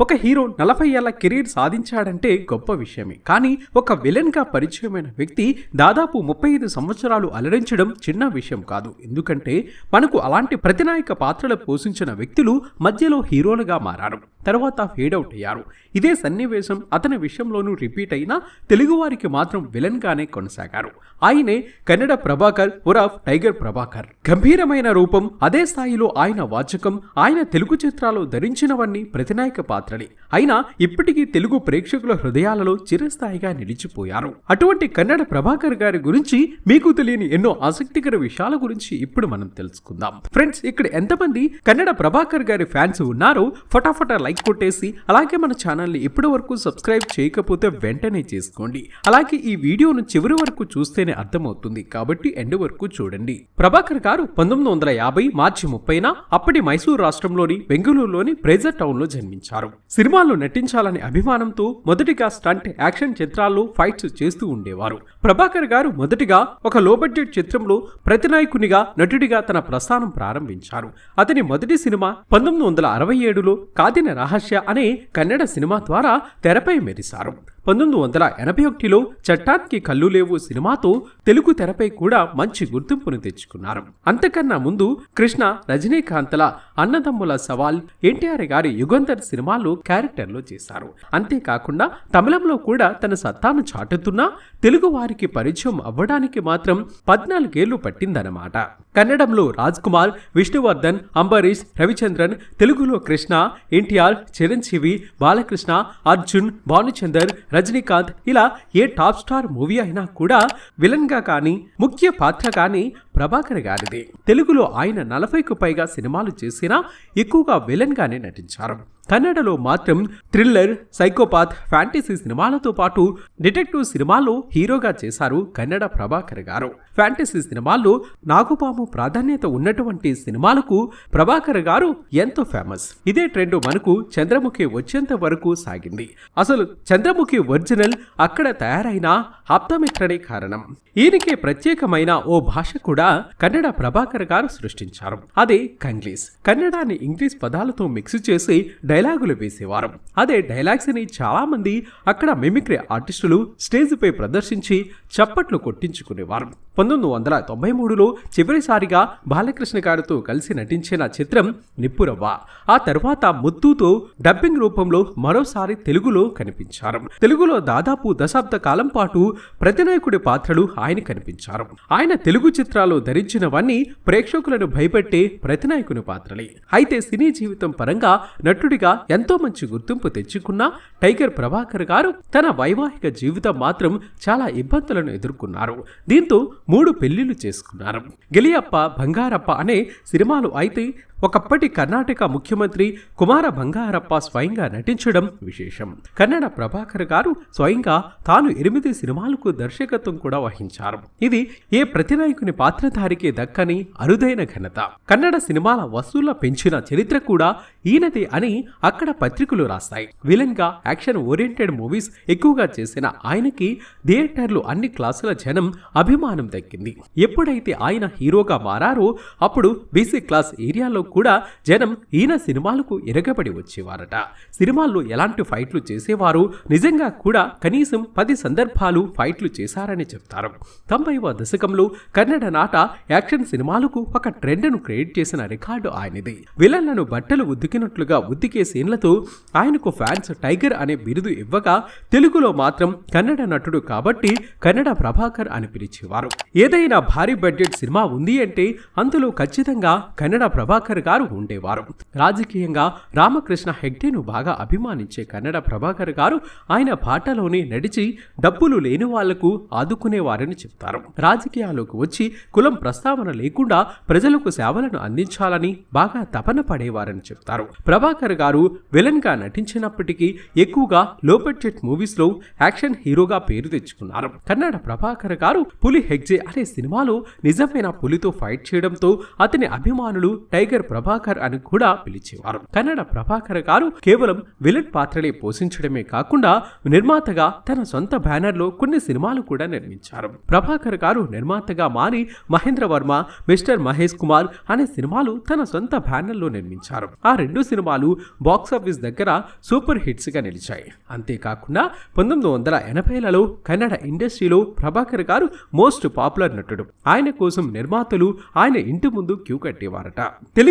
ఒక హీరో నలభై ఏళ్ళ కెరీర్ సాధించాడంటే గొప్ప విషయమే. కానీ ఒక విలన్గా పరిచయమైన వ్యక్తి దాదాపు ముప్పై ఐదు సంవత్సరాలు అలరించడం చిన్న విషయం కాదు. ఎందుకంటే మనకు అలాంటి ప్రతినాయక పాత్రలు పోషించిన వ్యక్తులు మధ్యలో హీరోలుగా మారారు. తర్వాత ఫేడ్ అవుట్ అయ్యారు. ఇదే సన్నివేశం అతని విషయంలోనూ రిపీట్ అయినా తెలుగువారికి మాత్రం విలన్ గానే కొనసాగారు. ఆయనే కన్నడ ప్రభాకర్ ఉరాఫ్ టైగర్ ప్రభాకర్. గంభీరమైన రూపం అదే స్థాయిలో ఆయన వాచకం ఆయన తెలుగు చిత్రాలు ధరించినవన్నీ ప్రతినాయక పాత్రలే. అయినా ఇప్పటికీ తెలుగు ప్రేక్షకుల హృదయాలలో చిరస్థాయిగా నిలిచిపోయారు. అటువంటి కన్నడ ప్రభాకర్ గారి గురించి మీకు తెలియని ఎన్నో ఆసక్తికర విషయాల గురించి ఇప్పుడు మనం తెలుసుకుందాం. ఫ్రెండ్స్ ఇక్కడ ఎంతమంది కన్నడ ప్రభాకర్ గారి ఫ్యాన్స్ ఉన్నారో ఫటాఫట లైక్ కొట్టేసి అలాగే మన ఛానల్ని ఇప్పటి వరకు సబ్స్క్రైబ్ చేయకపోతే వెంటనే చేసుకోండి. అలాగే ఈ వీడియోను చివరి వరకు చూస్తేనే అర్థమవుతుంది. కాబట్టి ఎండ్ వరకు చూడండి. ప్రభాకర్ గారు పంతొమ్మిది వందల యాభై మార్చి ముప్పైన అప్పటి మైసూరు రాష్ట్రంలోని బెంగళూరులోని ప్రేజర్ టౌన్లో జన్మించారు. సినిమాల్లో నటించాలనే అభిమానంతో మొదటిగా స్టంట్ యాక్షన్ చిత్రాల్లో ఫైట్స్ చేస్తూ ఉండేవారు. ప్రభాకర్ గారు మొదటిగా ఒక లో బడ్జెట్ చిత్రంలో ప్రతినాయకునిగా నటుడిగా తన ప్రస్థానం ప్రారంభించారు. అతని మొదటి సినిమా పంతొమ్మిది వందల అరవై ఏడులో కాదిన రహస్య అనే కన్నడ సినిమా ద్వారా తెరపై మెరిశారు. పంతొమ్మిది వందల ఎనభై ఒకటిలో చట్టానికి కళ్ళు లేవు సినిమాతో తెలుగు తెరపై కూడా మంచి గుర్తింపును తెచ్చుకున్నారు. అంతకన్నా ముందు కృష్ణ రజనీకాంత్ల అన్నదమ్ముల సవాల్ ఎన్టీఆర్ గారి యుగంధర్ సినిమాలు క్యారెక్టర్లో చేశారు. అంతేకాకుండా తమిళంలో కూడా తన సత్తాను చాటుతున్నా తెలుగు వారికి పరిచయం అవ్వడానికి మాత్రం పద్నాలుగేళ్ళు పట్టిందన్నమాట. కన్నడంలో రాజ్ కుమార్ విష్ణువర్ధన్ అంబరీష్ రవిచంద్రన్ తెలుగులో కృష్ణ ఎన్టీఆర్ చిరంజీవి బాలకృష్ణ అర్జున్ భానుచందర్ రజనీకాంత్ ఇలా ఏ టాప్ స్టార్ మూవీ అయినా కూడా విలన్గా కానీ ముఖ్య పాత్ర కానీ ప్రభాకర్ గారిదే. తెలుగులో ఆయన నలభైకు పైగా సినిమాలు చేసినా ఎక్కువగా విలన్ గానే నటించారు. కన్నడలో మాత్రం థ్రిల్లర్ సైకోపాత్ ఫ్యాంటసీ సినిమాలతో పాటు డిటెక్టివ్ సినిమాల్లో హీరోగా చేశారు కన్నడ ప్రభాకర్ గారు. ఫ్యాంటసీ సినిమాల్లో నాగుపాము ప్రాధాన్యత ఉన్నటువంటి సినిమాలకు ప్రభాకర్ గారు ఎంతో ఫేమస్. ఇదే ట్రెండ్ మనకు చంద్రముఖి వచ్చేంత వరకు సాగింది. అసలు చంద్రముఖి ఒరిజినల్ అక్కడ తయారైన హప్తమిత్రనే కారణం. ఈయనకే ప్రత్యేకమైన ఓ భాష కూడా కన్నడ ప్రభాకర్ గారు సృష్టించారు. అదే కంగ్లీష్ కన్నడాన్ని ఇంగ్లీష్ పదాలతో మిక్స్ చేసి డైలాగులు వేసేవారు. అదే డైలాగ్స్ని చాలా మంది అక్కడ మిమిక్రీ ఆర్టిస్టులు స్టేజ్ పై ప్రదర్శించి చప్పట్లు కొట్టించుకునేవారు. పంతొమ్మిది వందల తొంభై మూడులో చివరిసారిగా బాలకృష్ణ గారితో కలిసి నటించిన చిత్రం నిప్పురవ్వ. ఆ తర్వాత ముత్తుతో డబ్బింగ్ రూపంలో మరోసారి తెలుగులో కనిపించారు. తెలుగులో దాదాపు దశాబ్ద కాలం పాటు ప్రతినాయకుడి పాత్రలు ఆయన కనిపించారు. ఆయన తెలుగు చిత్రాలు ధరించినవన్నీ ప్రేక్షకులను భయపెట్టే ప్రతినాయకుని పాత్రలే. అయితే సినీ జీవితం పరంగా నటుడిగా ఎంతో మంచి గుర్తింపు తెచ్చుకున్న టైగర్ ప్రభాకర్ గారు తన వైవాహిక జీవితం మాత్రం చాలా ఇబ్బందులను ఎదుర్కొన్నారు. దీంతో మూడు పెళ్ళిళ్ళు చేసుకున్నారు. గెలియప్ప బంగారప్ప అనే సినిమాలు అయితే ఒకప్పటి కర్ణాటక ముఖ్యమంత్రి కుమార బంగారప్ప స్వయంగా నటించడం విశేషం. కన్నడ ప్రభాకర్ గారు స్వయంగా తాను ఎనిమిది సినిమాలకు దర్శకత్వం కూడా వహించారు. ఇది ఏ ప్రతినాయకుని పాత్రధారికి దక్కని అరుదైన ఘనత. కన్నడ సినిమాల వసూళ్ళ పెంచిన చరిత్ర కూడా ఈయనది అని అక్కడ పత్రికలు రాస్తాయి. విలన్గా యాక్షన్ ఓరియంటెడ్ మూవీస్ ఎక్కువగా చేసిన ఆయనకి థియేటర్లు అన్ని క్లాసుల జనం అభిమానం దక్కింది. ఎప్పుడైతే ఆయన హీరోగా మారారో అప్పుడు బీసీ క్లాస్ ఏరియాలో కూడా జనం ఈయన సినిమాలకు ఎరగబడి వచ్చేవారట. సినిమాల్లో ఎలాంటి ఫైట్లు చేసేవారు? నిజంగా కూడా కనీసం పది సందర్భాలు ఫైట్లు చేశారని చెప్తారు. తొంభైవ దశకంలో కన్నడ నాట యాక్షన్ సినిమాలకు ఒక ట్రెండ్ను క్రియేట్ చేసిన రికార్డు ఆయనది. విలన్లను బట్టలు ఉద్దికినట్లుగా ఉద్దికే సీన్లతో ఆయనకు ఫ్యాన్స్ టైగర్ అనే బిరుదు ఇవ్వగా తెలుగులో మాత్రం కన్నడ నటుడు కాబట్టి కన్నడ ప్రభాకర్ అని పిలిచేవారు. ఏదైనా భారీ బడ్జెట్ సినిమా ఉంది అంటే అందులో ఖచ్చితంగా కన్నడ ప్రభాకర్ గారు ఉండేవారు. రాజకీయంగా రామకృష్ణ హెగ్డేను బాగా అభిమానించే కన్నడ ప్రభాకర్ గారు ఆయన బాటలోనే నడిచి డబ్బులు లేని వాళ్ళకు ఆదుకునేవారని చెప్తారు. రాజకీయాల్లోకి వచ్చి కులం ప్రస్తావన లేకుండా ప్రజలకు సేవలను అందించాలని బాగా తపన పడేవారని చెప్తారు. ప్రభాకర్ గారు విలన్గా నటించినప్పటికీ ఎక్కువగా లో బడ్జెట్ మూవీస్లో యాక్షన్ హీరోగా పేరు తెచ్చుకున్నారు. కన్నడ ప్రభాకర్ గారు పులి హెగ్జే అనే సినిమాలో నిజమైన పులితో ఫైట్ చేయడంతో అతని అభిమానులు టైగర్ ప్రభాకర్ అని కూడా పిలిచేవారు. కన్నడ ప్రభాకర్ గారు కేవలం విలన్ పాత్రలే పోషించడమే కాకుండా నిర్మాతగా తన సొంత బ్యానర్లో కొన్ని సినిమాలు కూడా నిర్మించారు. ప్రభాకర్ గారు నిర్మాతగా మారి మహేంద్ర వర్మ మిస్టర్ మహేష్ కుమార్ అనే సినిమాలు తన సొంత బ్యానర్లో నిర్మించారు. ఆ రెండు సినిమాలు బాక్సాఫీస్ దగ్గర సూపర్ హిట్స్గా నిలిచాయి. అంతేకాకుండా పంతొమ్మిది వందల ఎనభైలలో కన్నడ ఇండస్ట్రీలో ప్రభాకర్ గారు మోస్ట్ పాపులర్ నటుడు. ఆయన కోసం నిర్మాతలు ఆయన ఇంటి ముందు క్యూ కట్టేవారట.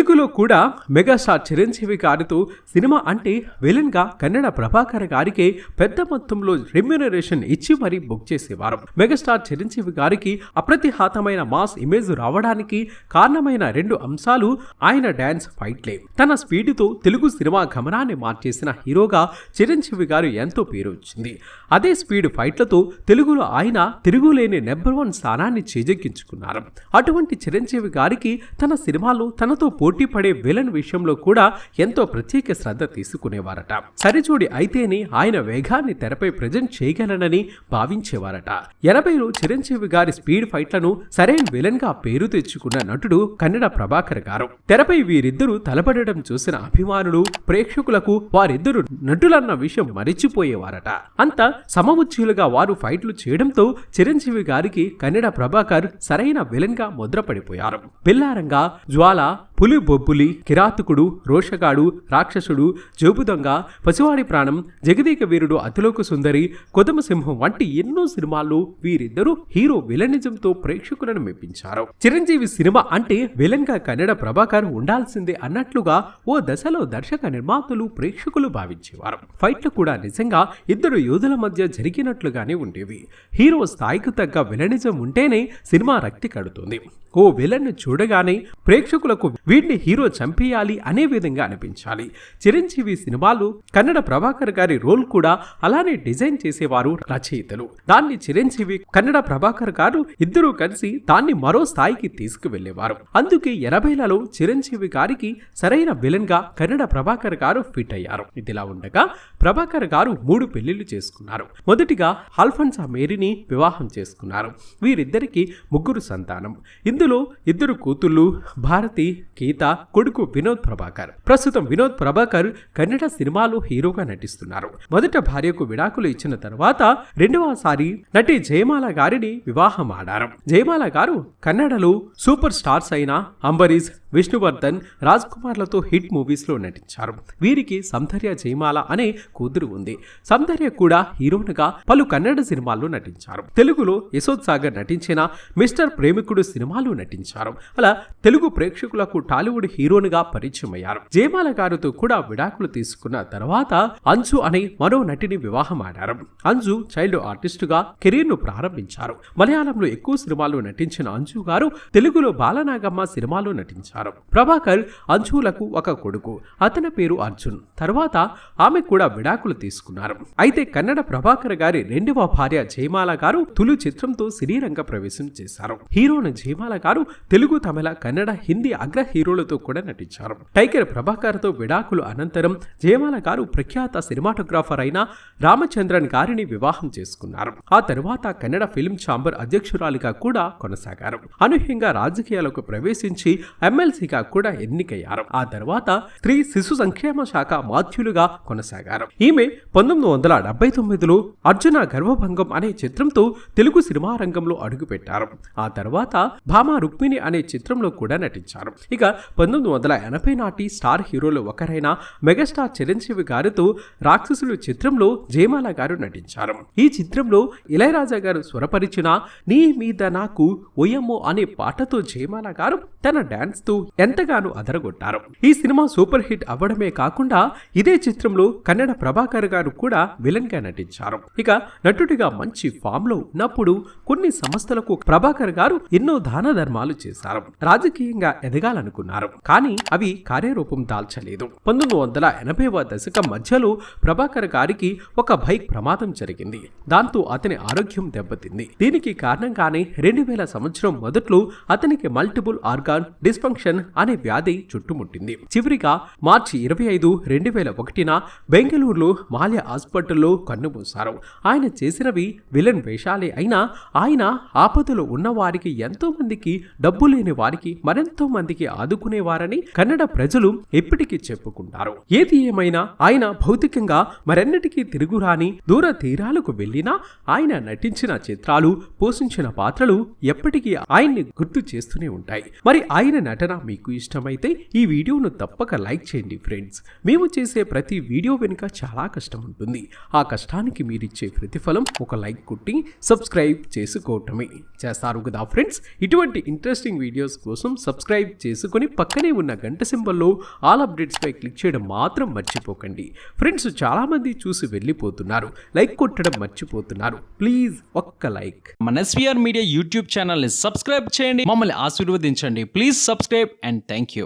తెలుగులో కూడా మెగాస్టార్ చిరంజీవి గారితో సినిమా అంటే విలన్గా కన్నడ ప్రభాకర్ గారికి పెద్ద మొత్తంలో రెమ్యునరేషన్ ఇచ్చి మరీ బుక్ చేసేవారు. మెగాస్టార్ చిరంజీవి గారికి అప్రతిహాతమైన మాస్ ఇమేజ్ రావడానికి కారణమైన రెండు అంశాలు ఆయన డ్యాన్స్ ఫైట్లే. తన స్పీడ్తో తెలుగు సినిమా గమనాన్ని మార్చేసిన హీరోగా చిరంజీవి గారు ఎంతో పేరు వచ్చింది. అదే స్పీడ్ ఫైట్లతో తెలుగులో ఆయన తిరుగులేని నెంబర్ వన్ స్థానాన్ని చేజెక్కించుకున్నారు. అటువంటి చిరంజీవి గారికి తన సినిమాలో తనతో పోటీ పడే విలన్ విషయంలో కూడా ఎంతో ప్రత్యేక శ్రద్ధ తీసుకునేవారట. సరిచూడి అయితేనే ఆయన వేగాన్ని తెరపై ప్రజెంట్ చేయగలనని భావించేవారట. ఎనభైలో చిరంజీవి గారి స్పీడ్ ఫైట్లను సరైన విలన్గా పేరు తెచ్చుకున్న నటుడు కన్నడ ప్రభాకర్ గారు. తెరపై వీరిద్దరూ తలపడడం చూసిన అభిమానులు ప్రేక్షకులకు వారిద్దరు నటులన్న విషయం మరిచిపోయేవారట. అంత సమవుచ్యులుగా వారు ఫైట్లు చేయడంతో చిరంజీవి గారికి కన్నడ ప్రభాకర్ సరైన విలన్గా ముద్రపడిపోయారు. పిల్లారంగా జ్వాల పులి బొబ్బులి కిరాతకుడు రోషగాడు రాక్షసుడు జోబుదొంగ పసివాడి ప్రాణం జగదీక వీరుడు అతిలోక సుందరి కొదమ సింహం వంటి ఎన్నో సినిమాల్లో వీరిద్దరూ హీరో విలనిజంతో ప్రేక్షకులను మెప్పించారు. చిరంజీవి సినిమా అంటే విలన్గా కన్నడ ప్రభాకర్ ఉండాల్సిందే అన్నట్లుగా ఓ దశలో దర్శక నిర్మాతలు ప్రేక్షకులు భావించేవారు. ఫైట్లు కూడా నిజంగా ఇద్దరు యోధుల మధ్య జరిగినట్లుగానే ఉండేవి. హీరో స్థాయికి తగ్గ విలనిజం ఉంటేనే సినిమా రక్తి కడుతుంది. ఓ విలన్ చూడగానే ప్రేక్షకులకు వీడిని హీరో చంపేయాలి అనే విధంగా అనిపించాలి. చిరంజీవి సినిమాలు కన్నడ ప్రభాకర్ గారి రోల్ కూడా అలానే డిజైన్ చేసేవారు రచయితలు. దాన్ని చిరంజీవి కన్నడ ప్రభాకర్ గారు ఇద్దరూ కలిసి దాన్ని మరో స్థాయికి తీసుకువెళ్ళేవారు అందుకే ఎనభైలలో చిరంజీవి గారికి సరైన విలన్గా కన్నడ ప్రభాకర్ గారు ఫిట్ అయ్యారు. ఇదిలా ఉండగా ప్రభాకర్ గారు మూడు పెళ్ళిళ్ళు చేసుకున్నారు. మొదటిగా అల్ఫన్సా మేరీని వివాహం చేసుకున్నారు. వీరిద్దరికి ముగ్గురు సంతానం. ఇందులో ఇద్దరు కూతుళ్ళు భారతి గీత కొడుకు వినోద్ ప్రభాకర్. ప్రస్తుతం వినోద్ ప్రభాకర్ కన్నడ సినిమాలో హీరోగా నటిస్తున్నారు. మొదట భార్యకు విడాకులు ఇచ్చిన తర్వాత రెండవసారి నటి జయమాల గారిని వివాహం ఆడారు. జయమాల గారు కన్నడలో సూపర్ స్టార్స్ అయిన అంబరీష్ విష్ణువర్ధన్ రాజ్ కుమార్లతో హిట్ మూవీస్లో నటించారు. వీరికి సౌందర్య జయమాల అనే కూతురు ఉంది. సౌందర్య కూడా హీరోయిన్గా పలు కన్నడ సినిమాల్లో నటించారు. తెలుగులో యశోద్ సాగర్ నటించిన మిస్టర్ ప్రేమికుడు సినిమాలు నటించారు. అలా తెలుగు ప్రేక్షకులకు టాలీవుడ్ హీరోనిగా పరిచయమయ్యారు. జయమాల గారితో కూడా విడాకులు తీసుకున్న తర్వాత అంజు అనే మరో నటిని వివాహం ఆడారు అంజు చైల్డ్ ఆర్టిస్టుగా కెరీర్ను ప్రారంభించారు. మలయాళంలో ఎక్కువ సినిమాల్లో నటించిన అంజు గారు తెలుగులో బాలనాగమ్మ సినిమాలో నటించారు. ప్రభాకర్ అంజులకు ఒక కొడుకు అతని పేరు అర్జున్. తర్వాత ఆమె కూడా విడాకులు తీసుకున్నారు. అయితే కన్నడ ప్రభాకర్ గారి రెండవ భార్య జయమాల గారు తులు చిత్రంతో సినీరంగ ప్రవేశం చేశారు. హీరోను జయమాల కారు తెలుగు తమిళ కన్నడ హిందీ అగ్ర హీరోలతో కూడా నటించారు. టైగర్ ప్రభాకర్తో విడాకులు అనంతరం జయమాల గారు ప్రఖ్యాత సినిమాటోగ్రాఫర్ అయిన రామచంద్రన్ గారిని వివాహం చేసుకున్నారు. ఆ తరువాత కన్నడ ఫిల్మ్ ఛాంబర్ అధ్యక్షురాలిగా కూడా కొనసాగారు. అనూహ్యంగా రాజకీయాలకు ప్రవేశించి ఎమ్మెల్సీగా కూడా ఎన్నికయ్యారు. ఆ తర్వాత స్త్రీ శిశు సంక్షేమ శాఖ మాధ్యులుగా కొనసాగారు. ఈమె పంతొమ్మిది వందల డెబ్బై తొమ్మిదిలో అర్జున గర్వభంగం అనే చిత్రంతో తెలుగు సినిమా రంగంలో అడుగుపెట్టారు. ఆ తర్వాత భామ రుక్మిణి అనే చిత్రంలో కూడా నటించారు. ఇక పంతొమ్మిది వందల ఎనభై నాటి స్టార్ హీరోలు ఒకరైన మెగాస్టార్ చిరంజీవి గారితో రాక్షసులు చిత్రంలో జయమాల గారు నటించారు. ఈ చిత్రంలో ఇళయరాజా గారు స్వరపరిచిన నీ మీద నాకు ఒయమ్మో అనే పాటతో జయమాల గారు తన డాన్స్తో ఎంతగానో అదరగొట్టారు. ఈ సినిమా సూపర్ హిట్ అవ్వడమే కాకుండా ఇదే చిత్రంలో కన్నడ ప్రభాకర్ గారు కూడా విలన్గా నటించారు. ఇక నటుడిగా మంచి ఫామ్లో ఉన్నప్పుడు కొన్ని సంస్థలకు ప్రభాకర్ గారు ఎన్నో దాన ధర్మాలు చేశారు. రాజకీయంగా ఎదగాలనుకున్నారు. కానీ అవి కార్యరూపం దాల్చలేదు. పంతొమ్మిది వందల ఎనభైవ దశకం మధ్యలో ప్రభాకర్ గారికి ఒక బైక్ ప్రమాదం జరిగింది. దాంతో అతని ఆరోగ్యం దెబ్బతింది. దీనికి కారణంగానే రెండు వేల సంవత్సరం మొదట్లో అతనికి మల్టిపుల్ ఆర్గాన్ డిస్ఫంక్షన్ అనే వ్యాధి చుట్టుముట్టింది. చివరిగా మార్చి ఇరవై ఐదు రెండు వేల ఒకటిన బెంగళూరులో మాల్య హాస్పిటల్లో కన్నుమూశారు. ఆయన చేసినవి విలన్ వేషాలే అయినా ఆయన ఆపదలో ఉన్న వారికి ఎంతో మందికి మందికి డబ్బు లేని వారికి మరెంతో మందికి ఆదుకునేవారని కన్నడ ప్రజలు ఎప్పటికీ చెప్పుకుంటారు. ఏది ఏమైనా ఆయన భౌతికంగా మరెన్నటికీ తిరుగురాని దూర తీరాలకు వెళ్ళినా ఆయన నటించిన చిత్రాలు పోషించిన పాత్రలు ఎప్పటికీ ఆయన్ని గుర్తు చేస్తూనే ఉంటాయి. మరి ఆయన నటన మీకు ఇష్టమైతే ఈ వీడియోను తప్పక లైక్ చేయండి ఫ్రెండ్స్. మేము చేసే ప్రతి వీడియో వెనుక చాలా కష్టం ఉంటుంది. ఆ కష్టానికి మీరిచ్చే ప్రతిఫలం ఒక లైక్ కొట్టి సబ్స్క్రైబ్ చేసుకోవటమే. చేస్తారు కదా ఫ్రెండ్స్? ఇటువంటి ఇంట్రెస్టింగ్ వీడియోస్ కోసం సబ్స్క్రైబ్ చేసుకొని పక్కనే ఉన్న గంట సింబల్లో ఆల్ అప్డేట్స్ పై క్లిక్ చేయడం మాత్రం మర్చిపోకండి. ఫ్రెండ్స్ చాలా మంది చూసి వెళ్ళిపోతున్నారు. లైక్ కొట్టడం మర్చిపోతున్నారు. ప్లీజ్ ఒక్క లైక్ మన ఎస్వీఆర్ మీడియా యూట్యూబ్ ఛానల్ని సబ్స్క్రైబ్ చేయండి. మమ్మల్ని ఆశీర్వదించండి. Please subscribe and thank you